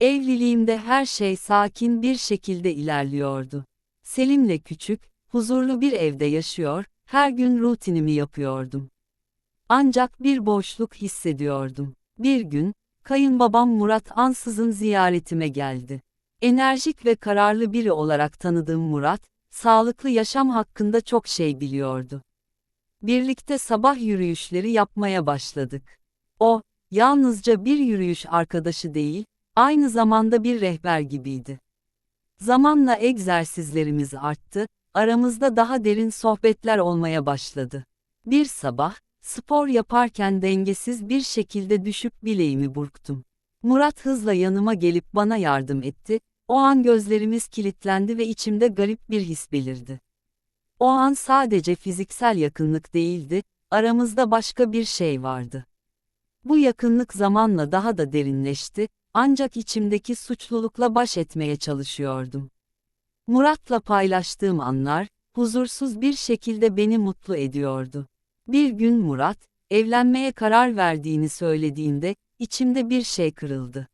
Evliliğimde her şey sakin bir şekilde ilerliyordu. Selim'le küçük, huzurlu bir evde yaşıyor, her gün rutinimi yapıyordum. Ancak bir boşluk hissediyordum. Bir gün, kayınbabam Murat ansızın ziyaretime geldi. Enerjik ve kararlı biri olarak tanıdığım Murat, sağlıklı yaşam hakkında çok şey biliyordu. Birlikte sabah yürüyüşleri yapmaya başladık. O, yalnızca bir yürüyüş arkadaşı değil, aynı zamanda bir rehber gibiydi. Zamanla egzersizlerimiz arttı, aramızda daha derin sohbetler olmaya başladı. Bir sabah, spor yaparken dengesiz bir şekilde düşüp bileğimi burktum. Murat hızla yanıma gelip bana yardım etti, o an gözlerimiz kilitlendi ve içimde garip bir his belirdi. O an sadece fiziksel yakınlık değildi, aramızda başka bir şey vardı. Bu yakınlık zamanla daha da derinleşti, ancak içimdeki suçlulukla baş etmeye çalışıyordum. Murat'la paylaştığım anlar, huzursuz bir şekilde beni mutlu ediyordu. Bir gün Murat, evlenmeye karar verdiğini söylediğinde, içimde bir şey kırıldı.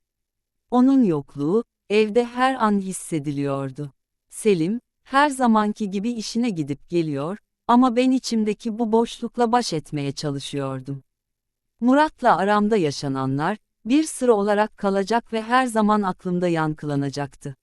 Onun yokluğu, evde her an hissediliyordu. Selim, her zamanki gibi işine gidip geliyor, ama ben içimdeki bu boşlukla baş etmeye çalışıyordum. Murat'la aramda yaşananlar, bir sıra olarak kalacak ve her zaman aklımda yankılanacaktı.